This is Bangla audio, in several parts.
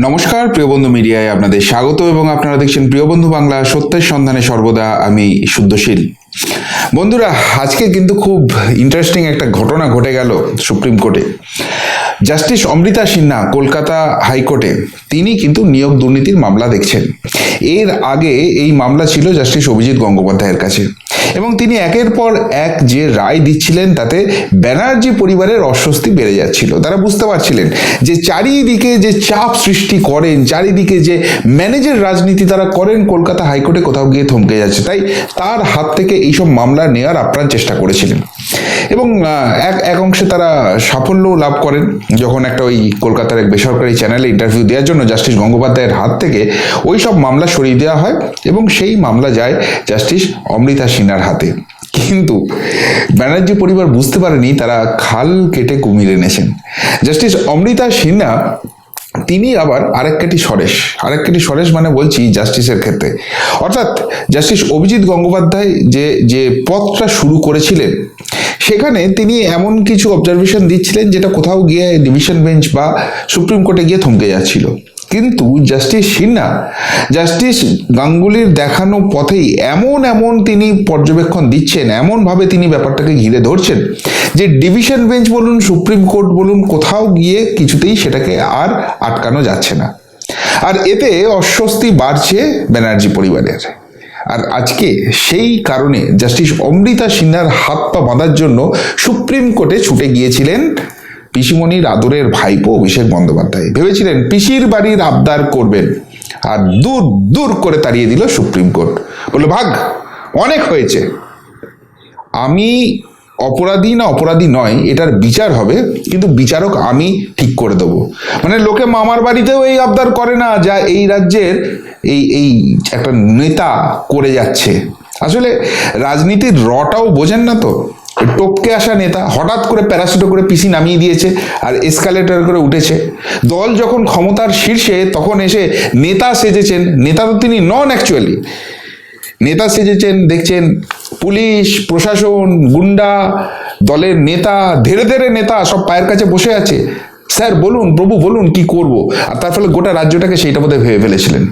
নমস্কার, প্রিয় বন্ধু মিডিয়ায় আপনাদের স্বাগত এবং আপনারা দেখছেন প্রিয় বন্ধু বাংলা, সত্যের সন্ধানে সর্বদা আমি শুদ্ধশীল। বন্ধুরা, আজকে কিন্তু খুব ইন্টারেস্টিং একটা ঘটনা ঘটে গেল সুপ্রিম কোর্টে। জাস্টিস অমৃতা সিনহা কলকাতা হাইকোর্টে, তিনি কিন্তু নিয়োগ দুর্নীতির মামলা দেখছেন। এর আগে এই মামলা ছিল জাস্টিস অভিজিৎ গঙ্গোপাধ্যায়ের কাছে। এবং তিনি একের পর এক যে রায় দিচ্ছিলেন, তাতে ব্যানার্জি পরিবারের অস্বস্তি বেড়ে যাচ্ছিল। তারা বুঝতে পারছিলেন যে চারিদিকে যে চাপ সৃষ্টি করেন, চারিদিকে যে ম্যানেজের রাজনীতি তারা করেন, কলকাতা হাইকোর্টে কোথাও গিয়ে থমকে যাচ্ছে। তাই তার হাত থেকে এইসব মামলা নেওয়ার আপ্রাণ চেষ্টা করেছিলেন। এবং এক এক অংশে তারা সাফল্য লাভ করেন, যখন একটা ওই কলকাতার এক বেসরকারি চ্যানেলে ইন্টারভিউ দেওয়ার জন্য জাস্টিস গঙ্গোপাধ্যায়ের হাত থেকে ওই সব মামলা সরিয়ে দেওয়া হয় এবং সেই মামলা যায় জাস্টিস অমৃতা সিনহার হাতে। কিন্তু ব্যানার্জি পরিবার বুঝতে পারেনি তারা খাল কেটে কুমির এনেছেন। জাস্টিস অমৃতা সিনহা, তিনি আবার আরেকটি সরেশ আরেকটি সরেশ মানে বলছি জাস্টিসের ক্ষেত্রে। অর্থাৎ জাস্টিস অভিজিৎ গঙ্গোপাধ্যায় যে যে পথটা শুরু করেছিলেন, সেখানে তিনি এমন কিছু অবজারভেশন দিচ্ছিলেন যেটা কোথাও গিয়ে ডিভিশন বেঞ্চ বা সুপ্রিম কোর্টে গিয়ে থমকে যাচ্ছিল। কিন্তু জাস্টিস সিনহা জাস্টিস গাঙ্গুলির দেখানো পথেই এমন এমন তিনি পর্যবেক্ষণ দিচ্ছেন, এমনভাবে তিনি ব্যাপারটাকে ঘিরে ধরছেন যে ডিভিশন বেঞ্চ বলুন, সুপ্রিম কোর্ট বলুন, কোথাও গিয়ে কিছুতেই সেটাকে আর আটকানো যাচ্ছে না। আর এতে অস্বস্তি বাড়ছে ব্যানার্জি পরিবারের। আর আজকে সেই কারণে জাস্টিস অমৃতা সিনহার হাত পা বাঁধার জন্য সুপ্রিম কোর্টে ছুটে গিয়েছিলেন পিসিমণির আদরের ভাইপো অভিষেক বন্দ্যোপাধ্যায়। ভেবেছিলেন পিসির বাড়ির আবদার করবেন আর দূর দূর করে তাড়িয়ে দিল সুপ্রিম কোর্ট। বলল, ভাগ, অনেক হয়েছে। আমি অপরাধী না অপরাধী নয়, এটার বিচার হবে, কিন্তু বিচারক আমি ঠিক করে দেবো। মানে লোকে মামার বাড়িতেও এই আবদার করে না যা এই রাজ্যের এই এই একটা নেতা করে যাচ্ছে। আসলে রাজনীতির রটাও বোঝেন না তো। টপকে আসা নেতা হঠাৎ করে প্যারাসুটো করে পিসি নামিয়ে দিয়েছে আর এসকালেটর করে উঠেছে। দল যখন ক্ষমতার শীর্ষে তখন এসে নেতা সেজেছেন, নেতা তো তিনি নন অ্যাকচুয়ালি নেতা সেজেছেন, দেখছেন পুলিশ, প্রশাসন, গুন্ডা, দলের নেতা, ধীরে ধীরে নেতা সব পায়ের কাছে বসে আছে। স্যার, বলুন, প্রভু, বলুন কি করব? আর তার ফলে গোটা রাজ্যটাকে সেইটা বোধহয় ভেবে ফেলেছিলেন।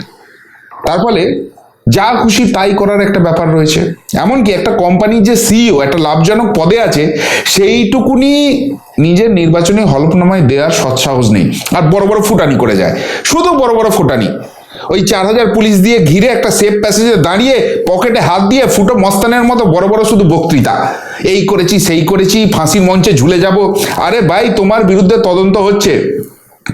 তার ফলে যা খুশি তাই করার একটা ব্যাপার রয়েছে। এমনকি একটা কোম্পানির যে সিইও একটা লাভজনক পদে আছে, সেইটুকুনি নিজের নির্বাচনী হলফনামায় দেওয়ার সৎসাহস নেই। আর বড় বড় ফুটানি করে যায়। শুধু বড় বড় ফুটানি। ওই চার হাজার পুলিশ দিয়ে ঘিরে একটা সেফ প্যাসেজে দাঁড়িয়ে পকেটে হাত দিয়ে ফুটো মস্তানের মতো বড় বড় শুধু বক্তৃতা। এই করেছি, সেই করেছি, ফাঁসির মঞ্চে ঝুলে যাব। আরে ভাই, তোমার বিরুদ্ধে তদন্ত হচ্ছে।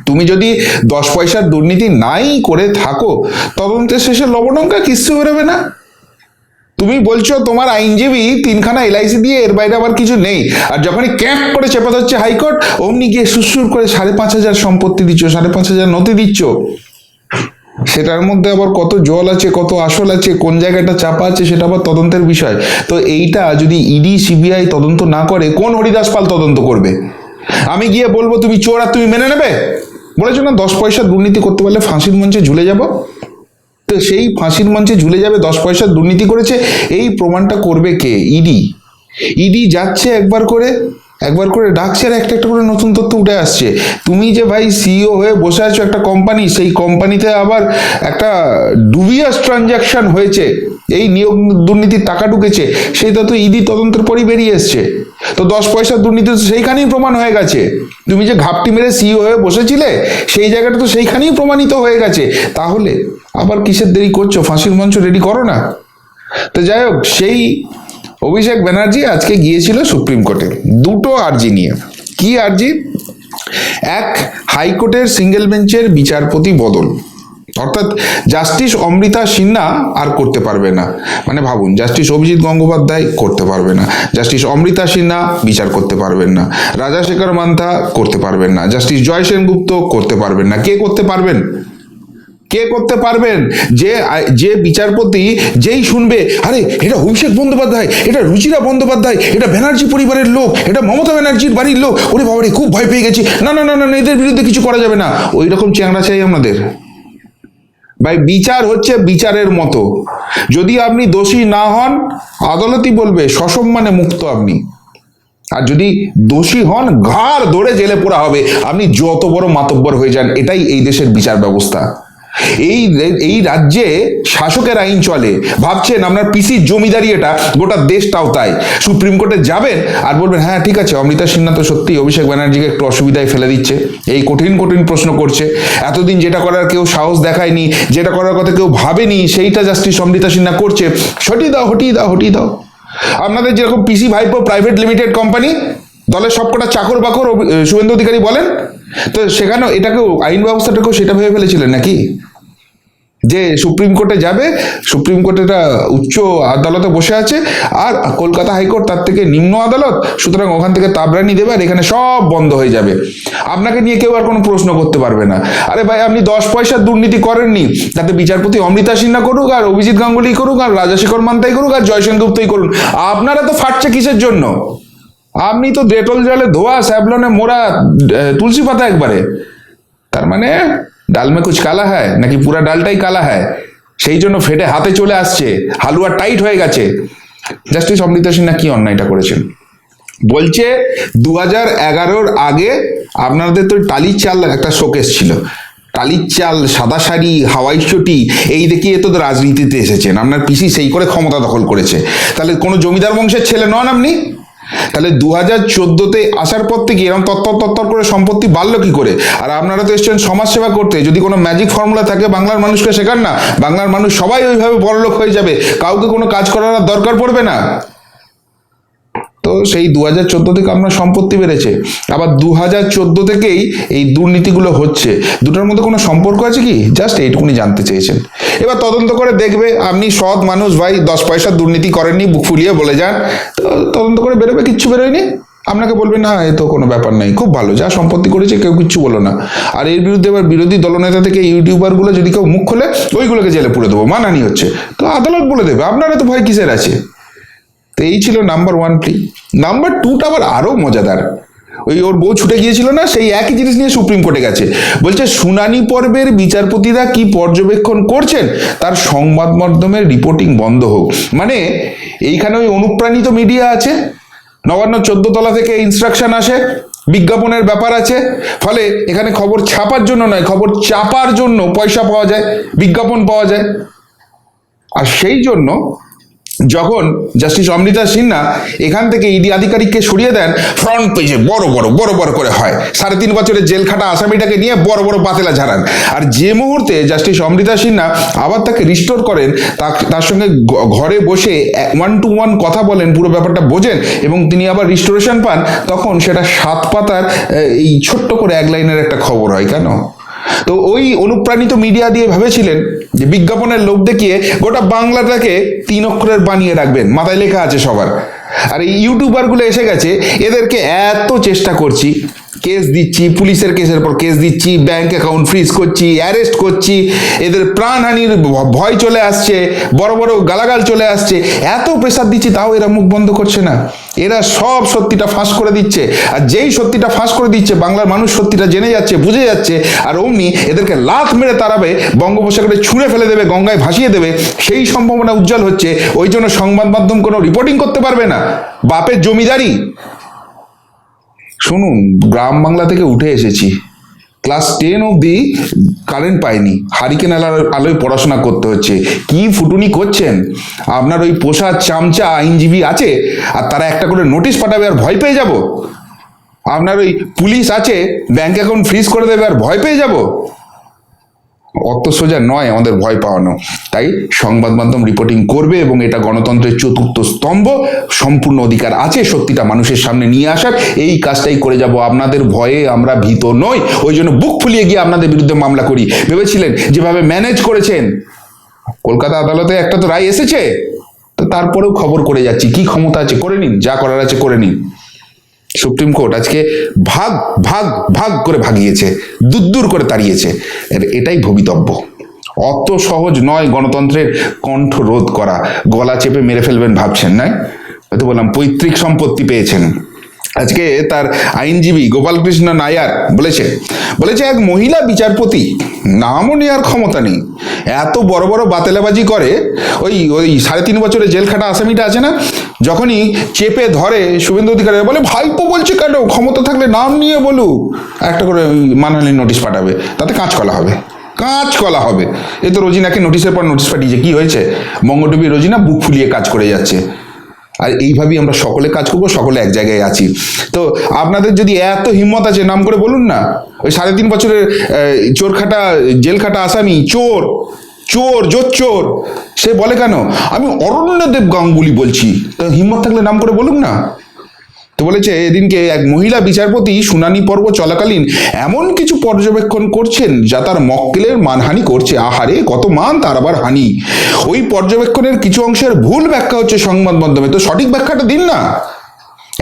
তুমি যদি দশ পয়সার দুর্নীতি নাই করে থাকো, তদন্তের শেষে লবণঙ্কা কিচ্ছু বেরোবে না। তুমি বলছো তোমার আইনজীবী তিনখানা এলআইসি দিয়ে এর বাইরে আবার কিছু নেই। আর যখনই ক্যাম্প করে চেপে ধরছে হাইকোর্ট, অমনি গিয়ে সুসুর করে সাড়ে পাঁচ হাজার সম্পত্তি দিচ্ছ, সাড়ে পাঁচ হাজার নথি দিচ্ছ। সেটার মধ্যে আবার কত জল আছে, কত আসল আছে, কোন জায়গাটা চাপা আছে, সেটা আবার তদন্তের বিষয়। তো এইটা যদি ইডি সিবিআই তদন্ত না করে, কোন হরিদাস পাল তদন্ত করবে? আমি গিয়ে বলব, তুমি চোর আর তুমি মেনে নেবে? বলেছ না, দশ পয়সা দুর্নীতি করতে পারলে ফাঁসির মঞ্চে ঝুলে যাব? তো সেই ফাঁসির মঞ্চে ঝুলে যাবে, দশ পয়সা দুর্নীতি করেছে, এই প্রমাণটা করবে কে? ইডি ইডি যাচ্ছে একবার করে একবার করে ডাকছে আর একটা একটা করে নতুন তথ্য উঠে আসছে। তুমি যে ভাই সিইও হয়ে বসে আছো একটা কোম্পানি সেই কোম্পানিতে আবার একটা ডুবিয়াস ট্রানজাকশন হয়েছে। এই নিয়োগ দুর্নীতির টাকা ঢুকেছে সেটা তো ইডি তদন্তের পরই বেরিয়ে এসছে। তো দশ পয়সার দুর্নীতি তো সেইখানেই প্রমাণ হয়ে গেছে। তুমি যে ঘাপটি মেরে সিইও হয়ে বসেছিলে, সেই জায়গাটা তো সেইখানেই প্রমাণিত হয়ে গেছে। তাহলে আবার কিসের দেরি করছ? ফাঁসির মঞ্চ রেডি করো না। তো যাই হোক, সেই অভিষেক ব্যানার্জি আজকে গিয়েছিল সুপ্রিম কোর্টে। দুটো আর্জি নিয়ে। কি আর্জি? এক, হাইকোর্টের সিঙ্গেল বেঞ্চের বিচারপতি বদল। অর্থাৎ জাস্টিস অমৃতা সিনহা আর করতে পারবে না। মানে ভাবুন, জাস্টিস অভিজিৎ গঙ্গোপাধ্যায় করতে পারবে না। জাস্টিস অমৃতা সিনহা বিচার করতে পারবেন না। রাজাশেখর মান্থা করতে পারবেন না। জাস্টিস জয় সেনগুপ্ত করতে পারবেন না। কে করতে পারবেন? কে করতে পারবেন? যে যে বিচারপতি যেই শুনবে, আরে, এটা অভিষেক বন্দ্যোপাধ্যায়, এটা রুচিরা বন্দ্যোপাধ্যায়, এটা ব্যানার্জি পরিবারের লোক, এটা মমতা ব্যানার্জির বাড়ির লোক, ওরে বাবারে, খুব ভয় পেয়ে গেছি। না না না না এদের বিরুদ্ধে কিছু করা যাবে না। ওই রকম চ্যাংড়া চাই আমাদের। ভাই, বিচার হচ্ছে বিচারের মতো। যদি আপনি দোষী না হন, আদালতই বলবে, সসম্মানে মুক্ত আপনি। আর যদি দোষী হন, ঘাড় ধরে জেলে পোড়া হবে। আপনি যত বড় মাতব্বর হয়ে যান, এটাই এই দেশের বিচার ব্যবস্থা। এই এই রাজ্যে শাসকের আইন চলে। ভাবছেন আপনার পিসির জমিদারি এটা, গোটা দেশটাও তাই। সুপ্রিম কোর্টে যাবেন আর বলবেন হ্যাঁ ঠিক আছে, অমৃতা সিনহা তো সত্যি অভিষেক ব্যানার্জিকে একটু অসুবিধায় ফেলে দিচ্ছে। এই কঠিন কঠিন প্রশ্ন করছে। এতদিন যেটা করার কেউ সাহস দেখায়নি, যেটা করার কথা কেউ ভাবেনি, সেইটা জাস্টিস অমৃতা সিনহা করছে। সটিয়ে দাও, হটিয়ে দাও হটিয়ে দাও। আপনাদের যেরকম পিসি ভাইপো প্রাইভেট লিমিটেড কোম্পানি, দলের সবকটা চাকর বাকর শুভেন্দু অধিকারী বলেন তো সেখানেও এটাকেও আইন ব্যবস্থাটাকেও সেটা ভেবে ফেলেছিলেন নাকি? যে সুপ্রিম কোর্টে যাবে, সুপ্রিম কোর্টেটা উচ্চ আদালতে বসে আছে, আর কলকাতা হাইকোর্ট তার থেকে নিম্ন আদালত, সুতরাং ওখান থেকে তাবরানি দেবে আর এখানে সব বন্ধ হয়ে যাবে। আপনাকে নিয়ে কেউ আর কোনো প্রশ্ন করতে পারবে না। আরে ভাই, আপনি দশ পয়সার দুর্নীতি করেননি তাতে বিচারপতি অমৃতা সিনহা করুক আর অভিজিৎ গাঙ্গুলি করুক আর রাজাশেখর মান্তাই করুক আর জয়সেন গুপ্তই করুন। আপনারা তো ফাটছে কিসের জন্য? আপনি তো ডেটল জলে ধোয়া, স্যাবলনে মোড়া তুলসী পাতা একবারে। তার মানে ডাল মে কুচ কালা হ্যায়, নাকি পুরা ডালটাই কালা হ্যায়? সেই জন্য ফেটে হাতে চলে আসছে, হালুয়া টাইট হয়ে গেছে। জাস্টিস অমৃতা সিনহা কি অন্যায়টা করেছেন? বলছে দু হাজার এগারোর আগে আপনাদের তো টালির চাল একটা শোকেস ছিল। টালির চাল, সাদা শাড়ি, হাওয়াই চটি, এই দেখিয়ে তো রাজনীতিতে এসেছেন। আপনার পিসি সেই করে ক্ষমতা দখল করেছে। তাহলে কোনো জমিদার বংশের ছেলে নন আপনি? তাহলে দু হাজার চোদ্দোতে আসার পর থেকে এরকম তত্তর তত্তর করে সম্পত্তি বাড়লো কি করে? আর আপনারা তো এসছেন সমাজসেবা করতে। যদি কোনো ম্যাজিক ফর্মুলা থাকে, বাংলার মানুষকে শেখান না। বাংলার মানুষ সবাই ওইভাবে বড়লোক হয়ে যাবে। কাউকে কোনো কাজ করার দরকার পড়বে না। তো সেই দু হাজার চোদ্দ থেকে আপনার সম্পত্তি বেড়েছে। আবার দু হাজার চোদ্দ থেকেই এই দুর্নীতিগুলো হচ্ছে। দুটোর মধ্যে কোনো সম্পর্ক আছে কি? জাস্ট এইটুকুনি জানতে চেয়েছেন। এবার তদন্ত করে দেখবে, আপনি সৎ মানুষ ভাই, দশ পয়সার দুর্নীতি করেননি, বুক ফুলিয়ে বলে যান, তো তদন্ত করে বেরোবে, কিচ্ছু বেরোয়নি? আপনাকে বলবে, না, এ তো কোনো ব্যাপার নাই, খুব ভালো, যা সম্পত্তি করেছে, কেউ কিচ্ছু বলো না। আর এর বিরুদ্ধে এবার বিরোধী দলনেতা থেকে ইউটিউবারগুলো যদি কেউ মুখ খোলে, ওইগুলোকে জেলে পুরে দেবো, মানানি হচ্ছে। তো আদালত বলে দেবে, আপনারা তো ভয় কিসের আছে? তো এই ছিল নাম্বার ওয়ান প্লি নাম্বার টুটা আবার আরও মজাদার। ওই ওর বউ ছুটে গিয়েছিল না, সেই একই জিনিস নিয়ে সুপ্রিম কোর্টে গেছে। বলছে, শুনানি পর্বের বিচারপতিরা কি পর্যবেক্ষণ করছেন? তার সংবাদ মাধ্যমের রিপোর্টিং বন্ধ হোক। মানে এইখানে ওই অনুপ্রাণিত মিডিয়া আছে। নবান্ন চোদ্দ তলা থেকে ইনস্ট্রাকশন আসে, বিজ্ঞাপনের ব্যাপার আছে। ফলে এখানে খবর ছাপার জন্য নয়, খবর চাপার জন্য পয়সা পাওয়া যায়, বিজ্ঞাপন পাওয়া যায়। আর সেই জন্য যখন জাস্টিস অমৃতা সিনহা এখান থেকে ইডি আধিকারিককে সরিয়ে দেন ফ্রন্ট পেজে বড় বড় বড় বড় করে হয়। সাড়ে তিন বছরের জেল খাটা আসামিটাকে নিয়ে বড় বড় পাতেলা ঝাড়ান। আর যে মুহূর্তে জাস্টিস অমৃতা সিনহা আবার তাকে রিস্টোর করেন তার সঙ্গে ঘরে বসে ওয়ান টু ওয়ান কথা বলেন, পুরো ব্যাপারটা বোঝেন এবং তিনি আবার রিস্টোরেশন পান, তখন সেটা সাত পাতার এই ছোট্ট করে এক লাইনের একটা খবর হয় কেন? তো ওই অনুপ্রাণিত মিডিয়া দিয়ে ভেবেছিলেন যে বিজ্ঞাপনের লোভ দেখিয়ে গোটা বাংলাটাকে তিন অক্ষরের বানিয়ে রাখবেন। মাথায় লেখা আছে সবার। আর এই ইউটিউবারগুলো এসে গেছে, এদেরকে এত চেষ্টা করছি কেস দিচ্ছি, পুলিশের কেসের পর কেস দিচ্ছি ব্যাংক অ্যাকাউন্ট ফ্রিজ করছি অ্যারেস্ট করছি, এদের প্রাণহানির ভয় চলে আসছে, বড় বড় গালাগাল চলে আসছে, এত প্রেসার দিচ্ছি, তাও এরা মুখ বন্ধ করছে না। এরা সব সত্যিটা ফাঁস করে দিচ্ছে। আর যেই সত্যিটা ফাঁস করে দিচ্ছে, বাংলার মানুষ সত্যিটা জেনে যাচ্ছে, বুঝে যাচ্ছে, আর অমনি এদেরকে লাত মেরে তাড়াবে, বঙ্গোপসাগরে ছুঁড়ে ফেলে দেবে, গঙ্গায় ভাসিয়ে দেবে, সেই সম্ভাবনা উজ্জ্বল হচ্ছে, ওই জন্য সংবাদ মাধ্যম কোনো রিপোর্টিং করতে পারবে না। বাপের জমিদারি শুনুন, গ্রাম বাংলা থেকে উঠে এসেছি। ক্লাস টেন অবধি কারেন্ট পাইনি। হারিকেন আলার, আলোয় পড়াশোনা করতে হচ্ছে। কি ফুটুনি করছেন? আপনার ওই পোষা চামচা আইনজীবী আছে, আর তারা একটা করে নোটিশ পাঠাবে আর ভয় পেয়ে যাব? আপনার ওই পুলিশ আছে ব্যাংক অ্যাকাউন্ট ফ্রিজ করে দেবে আর ভয় পেয়ে যাব? অত সোজা নয় আমাদের ভয় পাওয়ানো। তাই সংবাদ মাধ্যম রিপোর্টিং করবে এবং এটা গণতন্ত্রের চতুর্থ স্তম্ভ, সম্পূর্ণ অধিকার আছে, সত্যিটা মানুষের সামনে নিয়ে আসার। এই কাজটাই করে যাব। আপনাদের ভয়ে আমরা ভীত নই। ওই জন্য বুক ফুলিয়ে গিয়ে আপনাদের বিরুদ্ধে মামলা করি। ভেবেছিলেন যেভাবে ম্যানেজ করেছেন, কলকাতা আদালতে একটা তো রায় এসেছে। তো তারপরেও খবর করে যাচ্ছি। কি ক্ষমতা আছে? করে নিন। যা করার আছে করে নিন। সুপ্রিম কোর্ট আজকে ভাগ ভাগ ভাগ করে ভাগিয়েছে, দূর করে তাড়িয়েছে। এটাই ভবিতব্য। অত সহজ নয় গণতন্ত্রের কণ্ঠ রোধ করা। গলা চেপে মেরে ফেলবেন ভাবছেন, নাই? হয়তো বললাম পৈতৃক সম্পত্তি পেয়েছেন। আজকে তার আইনজীবী গোপালকৃষ্ণ নায়ার বলেছে বলেছে এক মহিলা বিচারপতি, নামও নেওয়ার ক্ষমতা নেই। এত বড় বড় বাতেলাবাজি করে, ওই ওই সাড়ে তিন বছরের জেল খাটা আসামিটা আছে না? যখনই চেপে ধরে শুভেন্দু অধিকারী বলে, ভাইপো বলছে কেন? ক্ষমতা থাকলে নাম নিয়ে বলুক একটা করে মানহানির নোটিশ পাঠাবে, তাতে কাঁচকলা হবে কাঁচকলা হবে। এ তো রোজিনাকে নোটিশের পর নোটিশ পাঠিয়েছে, কি হয়েছে? মঙ্গলটবি রোজিনা বুক ফুলিয়ে কাজ করে যাচ্ছে। আর এইভাবেই আমরা সকলে কাজ করব, সকলে এক জায়গায় আছি। তো আপনাদের যদি এত হিম্মত আছে, নাম করে বলুন না। ওই সাড়ে তিন বছরের চোর খাটা, জেল খাটা আসামি, চোর চোর, জোর চোর, সে বলে কেন? আমি অরণ্যদেব গাঙ্গুলি বলছি। তো হিম্মত থাকলে নাম করে বলুন না। তো বলেছে, এদিনকে এক মহিলা বিচারপতি শুনানি পর্ব চলাকালীন এমন কিছু পর্যবেক্ষণ করছেন যা তার মক্কেলের মানহানি করছে। আহারে, কত মান তার আবার হানি। ওই পর্যবেক্ষণের কিছু অংশের ভুল ব্যাখ্যা হচ্ছে সংবাদ মাধ্যমে। তো সঠিক ব্যাখ্যাটা দিন না।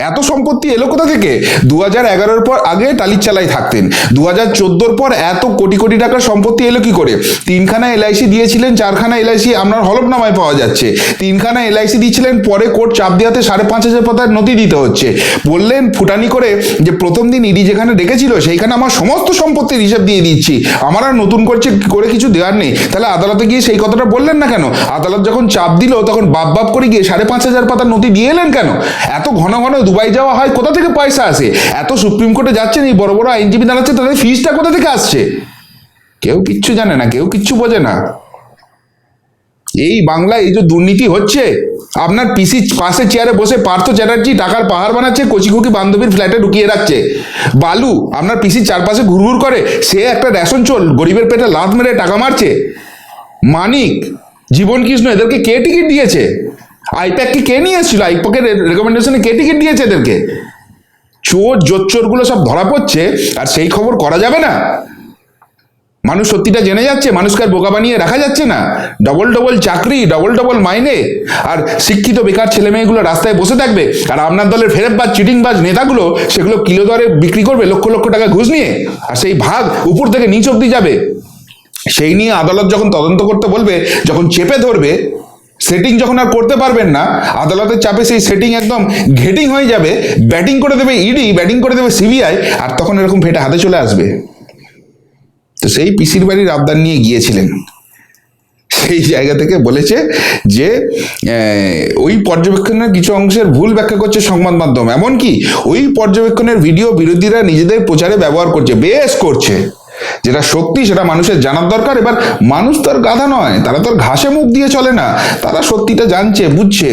এত সম্পত্তি এলো কোথা থেকে? দু হাজার এগারোর পর আগে টালির চালাই থাকতেন। দু হাজার চোদ্দোর পর এত কোটি কোটি টাকার সম্পত্তি এলো কি করে? তিনখানা এলআইসি দিয়েছিলেন, চারখানা এলআইসি আপনার হলফনামায় পাওয়া যাচ্ছে। তিনখানা এলআইসি দিয়েছিলেন, পরে কোর্ট চাপ দেওয়াতে সাড়ে পাঁচ হাজার পাতার নথি দিতে হচ্ছে। বললেন ফুটানি করে যে প্রথম দিন ইডি যেখানে ডেকেছিল, সেইখানে আমার সমস্ত সম্পত্তির হিসাব দিয়ে দিচ্ছি। আমার আর নতুন করছে করে কিছু দেওয়ার নেই। তাহলে আদালতে গিয়ে সেই কথাটা বললেন না কেন? আদালত যখন চাপ দিল, তখন বাপ বাপ করে গিয়ে সাড়ে পাঁচ হাজার পাতার নথি দিয়ে এলেন কেন? এত ঘন ঘন দুবাই যাওয়া হয়, কোথা থেকে পয়সা আসে? এত সুপ্রিম কোর্টে যাচ্ছেন, এই বড় বড় আইনজীবী দাঁড়াচ্ছে, তাদের ফিজটা কোথা থেকে আসছে? কেউ কিচ্ছু জানে না, কেউ কিচ্ছু বোঝে না। এই বাংলায় এই যে দুর্নীতি হচ্ছে, আপনার পিসি পাশে চেয়ারে বসে পার্থ চ্যাটার্জি টাকার পাহাড় বানাচ্ছে, কচিকুকি বান্ধবীর ফ্ল্যাটে ঢুকিয়ে রাখছে। বালু, আপনার পিসির চারপাশে ঘুরঘুর করে, সে একটা রেশন চোল গরিবের পেটে লাত মেরে টাকা মারছে। মানিক, জীবন কৃষ্ণ, এদেরকে কে টিকিট দিয়েছে? আইপ্যাককে কে নিয়ে এসেছিল আইপ্যাকের রেকমেন্ডেশনে কে টিকিট দিয়েছে এদেরকে? চোর, জোচ্চোরগুলো সব ধরা পড়ছে, আর সেই খবর করা যাবে না। মানুষ সত্যিটা জেনে যাচ্ছে, মানুষকে আর বোকা বানিয়ে রাখা যাচ্ছে না। ডবল ডবল চাকরি ডবল ডবল মাইনে, আর শিক্ষিত বেকার ছেলে মেয়েগুলো রাস্তায় বসে থাকবে, আর আপনার দলের ফেরেববাজ, চিটিংবাজ নেতাগুলো, সেগুলো কিলো দরে বিক্রি করবে, লক্ষ লক্ষ টাকা ঘুষ নিয়ে, আর সেই ভাগ উপর থেকে নিচ অব্দি যাবে। সেই নিয়ে আদালত যখন তদন্ত করতে বলবে, যখন চেপে ধরবে সেটিং যখন আর করতে পারবেন না, আদালতের চাপে সেই সেটিং একদম ঘেটিং হয়ে যাবে ব্যাটিং করে দেবে ইডি ব্যাটিং করে দেবে সিবিআই আর তখন এরকম ফেটে হাতে চলে আসবে। তো সেই পিসির বাড়ির আবদার নিয়ে গিয়েছিলেন। সেই জায়গা থেকে বলেছে যে ওই পর্যবেক্ষণের কিছু অংশের ভুল ব্যাখ্যা করছে সংবাদ মাধ্যম। এমনকি ওই পর্যবেক্ষণের ভিডিও বিরোধীরা নিজেদের প্রচারে ব্যবহার করছে, বেশ করছে। যেটা সত্যি সেটা মানুষের জানার দরকার। এবার মানুষ তো আর গাধা নয়, তারা তো আর ঘাসে মুখ দিয়ে চলে না, তারা সত্যিটা জানছে, বুঝছে।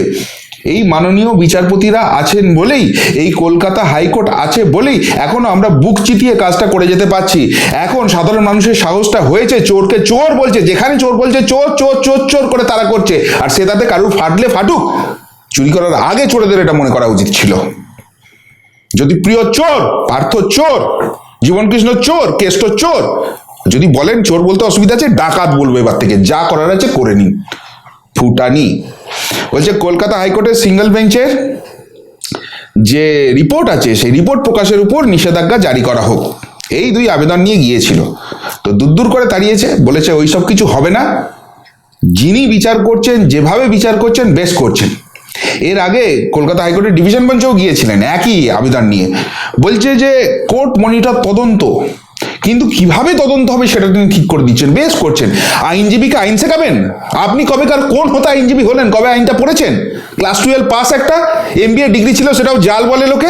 এই মাননীয় বিচারপতিরা আছেন বলেই, এই কলকাতা হাইকোর্ট আছে বলেই এখনও আমরা বুক চিতিয়ে কাজটা করে যেতে পারছি। এখন সাধারণ মানুষের সাহসটা হয়েছে, চোরকে চোর বলছে, যেখানে চোর বলছে, চোর চোর চোর চোর করে তারা করছে। আর সে তাতে কারুর ফাটলে ফাটুক, চুরি করার আগে চোরেদের এটা মনে করা উচিত ছিল। যদি প্রিয় চোর, পার্থ চোর জীবনকৃষ্ণ চোর কেষ্ট চোর যদি বলেন চোর বলতে অসুবিধা আছে, ডাকাত বলব এবার থেকে। যা করার আছে করে নিন। ফুটানি। বলছে, কলকাতা হাইকোর্টের সিঙ্গেল বেঞ্চের যে রিপোর্ট আছে, সেই রিপোর্ট প্রকাশের উপর নিষেধাজ্ঞা জারি করা হোক। এই দুই আবেদন নিয়ে গিয়েছিল। তো দূর করে তাড়িয়েছে, বলেছে ওই সব কিছু হবে না। যিনি বিচার করছেন, যেভাবে বিচার করছেন বেশ করছেন। এর আগে কলকাতা হাইকোর্টের ডিভিশন বেঞ্চেও গিয়েছিলেন, একই আবেদন নিয়ে। বলছে যে, কোর্ট মনিটর তদন্ত। কিন্তু কীভাবে তদন্ত হবে সেটা তিনি ঠিক করে দিচ্ছেন, বেশ করছেন। আইনজীবীকে আইন শেখাবেন? আপনি কবেকার কোন হতে আইনজীবী হলেন? কবে আইনটা পড়েছেন? ক্লাস টুয়েলভ পাস একটা, এমবিএ ডিগ্রি ছিল, সেটাও জাল বলে লোকে।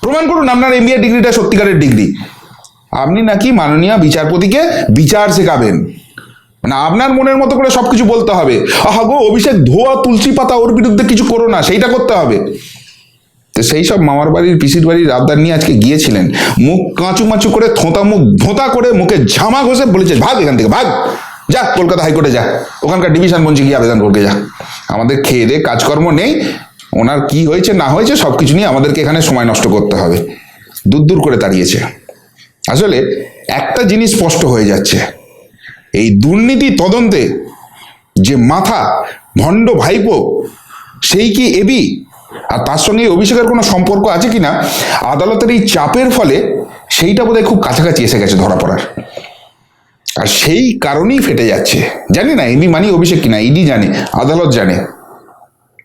প্রমাণ করুন আপনার এমবিএ ডিগ্রিটা সত্যিকারের ডিগ্রি। আপনি নাকি মাননীয় বিচারপতিকে বিচার শেখাবেন? মানে আপনার মনের মতো করে সবকিছু বলতে হবে। আহা গো, অভিষেক ধোয়া, তুলসী পাতা, ওর বিরুদ্ধে কিছু করো না, সেইটা করতে হবে। তো সেই সব মামার বাড়ির, পিসির বাড়ির আবদার নিয়ে আজকে গিয়েছিলেন। মুখ কাঁচু মাচু করে, থোঁতা মুখ ধোঁতা করে, মুখে ঝামা ঘষে বলেছে, ভাগ এখান থেকে, ভাগ। যা, কলকাতা হাইকোর্টে যা। ওখানকার ডিভিশন বেঞ্চে গিয়ে আবেদন করকে যা। আমাদের খেয়ে দে, কাজকর্ম নেই। ওনার কি হয়েছে, না হয়েছে সব কিছু নিয়ে আমাদেরকে এখানে সময় নষ্ট করতে হবে। দূর দূর করে দাঁড়িয়েছে। আসলে একটা জিনিস স্পষ্ট হয়ে যাচ্ছে। এই দুর্নীতি তদন্তে যে মাথা, ভণ্ড ভাইপো, সেই কি এবি? আর তার সঙ্গে এই অভিষেকের কোনো সম্পর্ক আছে কিনা আদালতের এই চাপের ফলে সেইটা বোধহয় খুব কাছাকাছি এসে গেছে ধরা পড়ার। আর সেই কারণেই ফেটে যাচ্ছে। জানি না এবি মানি অভিষেক কিনা, ইডি জানে, আদালত জানে।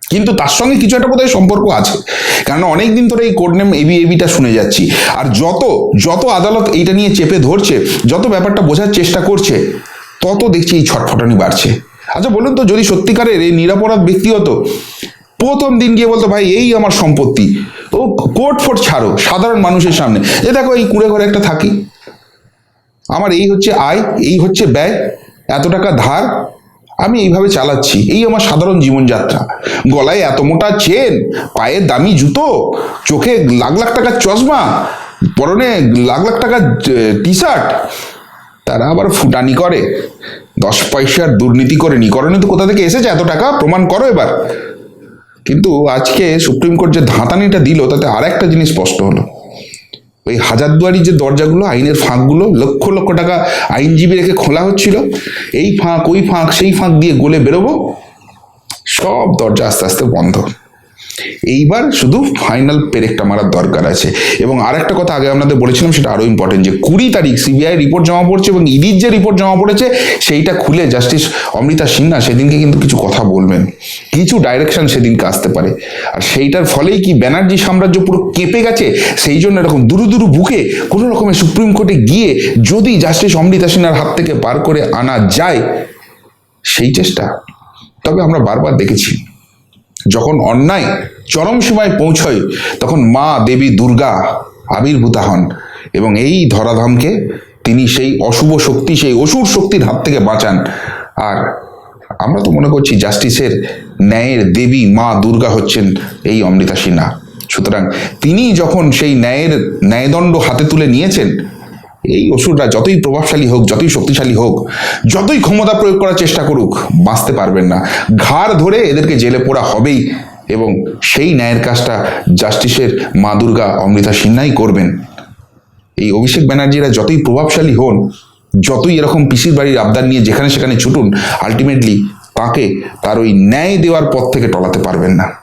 কিন্তু তার সঙ্গে কিছু একটা বোধহয় সম্পর্ক আছে। কারণ অনেক দিন ধরে এই কোড নেম এবি এবিটা শুনে যাচ্ছি। আর যত যত আদালত এইটা নিয়ে চেপে ধরছে, যত ব্যাপারটা বোঝার চেষ্টা করছে তত দেখছি এই ছটফটানি বাড়ছে। আচ্ছা বলুন তো, যদি সত্যিকারের এই নিরাপরাধ ব্যক্তি হতো, প্রথম দিন গিয়ে বলতো, ভাই, এই আমার সম্পত্তি। ও কোর্ট ফোর্ট ছাড়ো, সাধারণ মানুষের সামনে। যে দেখো, এই কুড়ে ঘরে একটা থাকি। আমার এই হচ্ছে আয়, এই হচ্ছে ব্যয়, এত টাকা ধার, আমি এইভাবে চালাচ্ছি। এই আমার সাধারণ জীবনযাত্রা। গলায় এত মোটা চেন, পায়ে দামি জুতো, চোখে লাখ লাখ টাকার চশমা, পরনে লাখ লাখ টাকার টি শার্ট তারা আবার ফুটানি করে। দশ পয়সার দুর্নীতি করে নি। করনি তো কোথা থেকে এসেছে? এত টাকা? প্রমাণ করো এবার। কিন্তু আজকে সুপ্রিম কোর্ট যে ধাঁতানিটা দিল, তাতে আর একটা জিনিস স্পষ্ট হলো। ওই হাজারদুয়ারি যে দরজাগুলো, আইনের ফাঁকগুলো, লক্ষ লক্ষ টাকা আইনজীবী রেখে খোলা হচ্ছিল। এই ফাঁক, ওই ফাঁক, সেই ফাঁক দিয়ে গলে বেরোবো। সব দরজা আস্তে আস্তে বন্ধ। এইবার শুধু ফাইনাল পেরেকটা মারার দরকার আছে। এবং আর একটা কথা আগে আপনাদের বলেছিলাম, সেটা আরও ইম্পর্টেন্ট যে কুড়ি তারিখ সিবিআই রিপোর্ট জমা পড়ছে এবং ইডির যে রিপোর্ট জমা পড়েছে, সেইটা খুলে জাস্টিস অমৃতা সিনহা সেদিনকে কিন্তু কিছু কথা বলবেন। কিছু ডাইরেকশন সেদিনকে আসতে পারে। আর সেইটার ফলেই কি ব্যানার্জি সাম্রাজ্য পুরো কেঁপে গেছে? সেই জন্য এরকম দুরু দুরু বুকে কোনো রকমের সুপ্রিম কোর্টে গিয়ে যদি জাস্টিস অমৃতা সিনহার হাত থেকে পার করে আনা যায়, সেই চেষ্টা। তবে আমরা বারবার দেখেছি। যখন অন্যায় চরম সীমায় পৌঁছয়, তখন মা, দেবী, দুর্গা আবির্ভূতা হন এবং এই ধরাধামকে তিনি সেই অশুভ শক্তি, সেই অসুর শক্তির হাত থেকে বাঁচান। আর আমরা তো মনে করছি জাস্টিসের ন্যায়ের দেবী মা, দুর্গা হচ্ছেন এই অমৃতা সিনহা সুতরাং তিনি যখন সেই ন্যায়ের ন্যায়দণ্ড হাতে তুলে নিয়েছেন এই অসুররা যতই প্রভাবশালী হোক, যতই শক্তিশালী হোক, যতই ক্ষমতা প্রয়োগ করার চেষ্টা করুক, বাঁচতে পারবেন না। ঘাড় ধরে এদেরকে জেলে পোড়া হবেই এবং সেই ন্যায়ের কাজটা জাস্টিসের মা দুর্গা অমৃতা সিনহাই করবেন। এই অভিষেক ব্যানার্জিরা যতই প্রভাবশালী হন, যতই এরকম পিসির বাড়ির আবদার নিয়ে যেখানে সেখানে ছুটুন আলটিমেটলি তাকে তার ওই ন্যায় দেওয়ার পথ থেকে টলাতে পারবেন না।